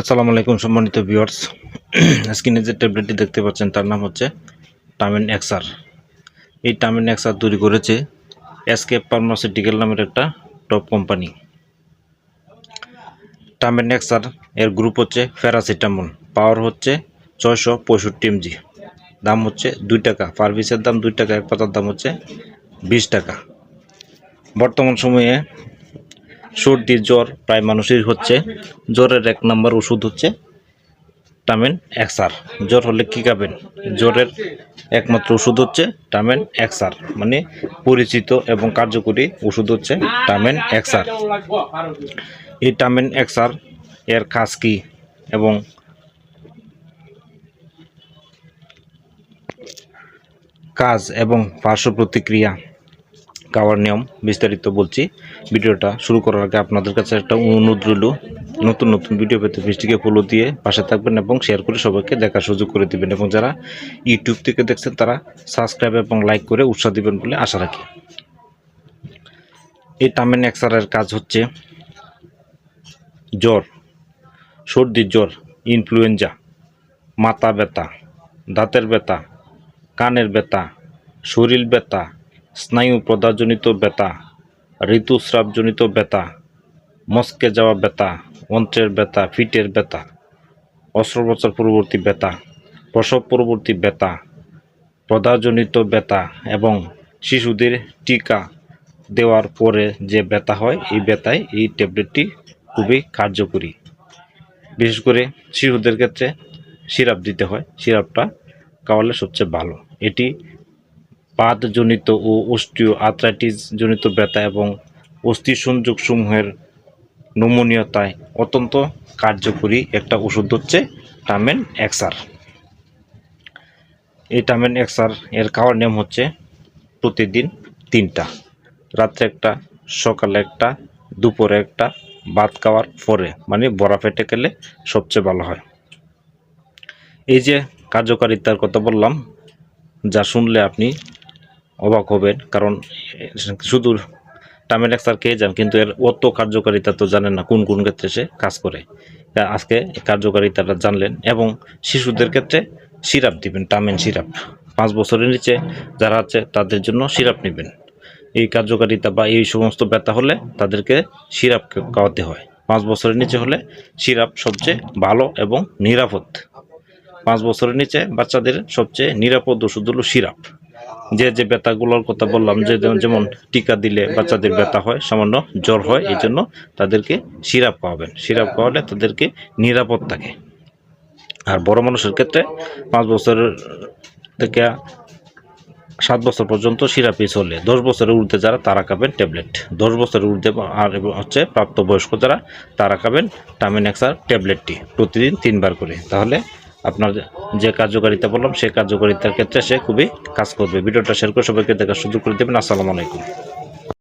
আসসালামু আলাইকুম সম্মানিত ভিউয়ার্স। স্ক্রিনে যে ট্যাবলেটটি দেখতে পাচ্ছেন, তার নাম হচ্ছে টামেন এক্সার। এই টামেন এক্সার তৈরি করেছে এসকে ফার্মাসিউটিক্যাল নামের একটা টপ কোম্পানি টামেন এক্সার এর গ্রুপ হচ্ছে প্যারাসিটামল পাওয়ার হচ্ছে ছয়শো পঁয়ষট্টি এমজি দাম হচ্ছে দুই টাকা পার পিসের দাম দুই টাকা, এক পাতার দাম হচ্ছে বিশ টাকা। বর্তমান সময়ে সর্দি, জ্বর প্রায় মানুষের হচ্ছে। জ্বরের এক নম্বর ওষুধ হচ্ছে টামেন এক্সার। জ্বর হলে কী খাবেন? জ্বরের একমাত্র ওষুধ হচ্ছে টামেন এক্সার মানে পরিচিত এবং কার্যকরী ওষুধ হচ্ছে টামেন এক্সার। এই টামেন এক্সার এর কাজ কী এবং কাজ এবং পার্শ্ব প্রতিক্রিয়া খাওয়ার নিয়ম বিস্তারিত বলছি। ভিডিওটা শুরু করার আগে আপনাদের কাছে একটা অনুরোধ রইল। নতুন নতুন ভিডিও পেতে পেজটিকে ফলো দিয়ে পাশে থাকবেন এবং শেয়ার করে সবাইকে দেখার সুযোগ করে দিবেন। এবং যারা ইউটিউব থেকে দেখছেন, তারা সাবস্ক্রাইব এবং লাইক করে উৎসাহ দিবেন বলে আশা রাখি। এই টামেন এক্সারের কাজ হচ্ছে জ্বর সর্দি জ্বর ইনফ্লুয়েঞ্জা মাথা ব্যথা, দাঁতের ব্যথা, কানের ব্যথা, শরীর ব্যথা স্নায়ু প্রদাহজনিত ব্যথা, ঋতুস্রাবজনিত ব্যথা, মস্কে যাওয়া ব্যথা অন্ত্রের ব্যথা, ফিটের ব্যথা, অস্ত্রোপচার পরবর্তী ব্যথা, প্রসব পরবর্তী ব্যথা, প্রদাহজনিত ব্যথা এবং শিশুদের টিকা দেওয়ার পরে যে ব্যথা হয়, এই ব্যথায় এই ট্যাবলেটটি খুবই কার্যকরী। বিশেষ করে শিশুদের ক্ষেত্রে সিরাপ দিতে হয়, সিরাপটা খাওয়ালে সবচেয়ে ভালো। এটি পাতজনিত ও অস্টিও আর্থ্রাইটিস জনিত ব্যথা এবং অস্থি সংযোগ সমূহের নমনীয়তায় অত্যন্ত কার্যকরী একটা ওষুধ হচ্ছে টামেন এক্সার এই টামেন এক্সার এর খাওয়ার নিয়ম হচ্ছে প্রতিদিন তিনটা, রাত্রে একটা, সকালে একটা, দুপুরে একটা, ভাত খাওয়ার পরে মানে বড়া ফেটে খেলে সবচেয়ে ভালো হয়। এই যে কার্যকারিতার কথা বললাম, যা শুনলে আপনি অবাক হবেন, কারণ শুধু টামেল এক্সার খেয়ে যান, কিন্তু এর অত কার্যকারিতা তো জানেন না কোন কোন ক্ষেত্রে সে কাজ করে। আজকে কার্যকারিতাটা জানলেন এবং শিশুদের ক্ষেত্রে সিরাপ দিবেন টামেন সিরাপ। পাঁচ বছরের নিচে যারা আছে, তাদের জন্য সিরাপ নেবেন। এই কার্যকারিতা বা এই সমস্ত ব্যথা হলে তাদেরকে সিরাপ খাওয়াতে হয়। পাঁচ বছরের নিচে হলে সিরাপ সবচেয়ে ভালো এবং নিরাপদ। পাঁচ বছরের নিচে বাচ্চাদের সবচেয়ে নিরাপদ ওষুধ হলো সিরাপ। যে যে ব্যথাগুলোর কথা বললাম, যে যেমন টিকা দিলে বাচ্চাদের ব্যথা হয়, সামান্য জ্বর হয় এই জন্য তাদেরকে সিরাপ খাওয়াবেন। সিরাপ খাওয়ালে তাদেরকে নিরাপদ থাকে। আর বড় মানুষের ক্ষেত্রে পাঁচ বছরের থেকে সাত বছর পর্যন্ত সিরাপই চলে। দশ বছরের ঊর্ধ্বে যারা, তারা খাবেন ট্যাবলেট। দশ বছরের ঊর্ধ্বে আর হচ্ছে প্রাপ্তবয়স্ক যারা, তারা খাবেন টামিনেক্সার ট্যাবলেটটি প্রতিদিন তিনবার করে। তাহলে আপনার যে কার্যকারিতা বললাম, সেই কার্যকারিতার ক্ষেত্রে সে খুবই কাজ করবে। ভিডিওটা শেয়ার করে সবাইকে দেখার সুযোগ করে দেবেন। আসসালামু আলাইকুম।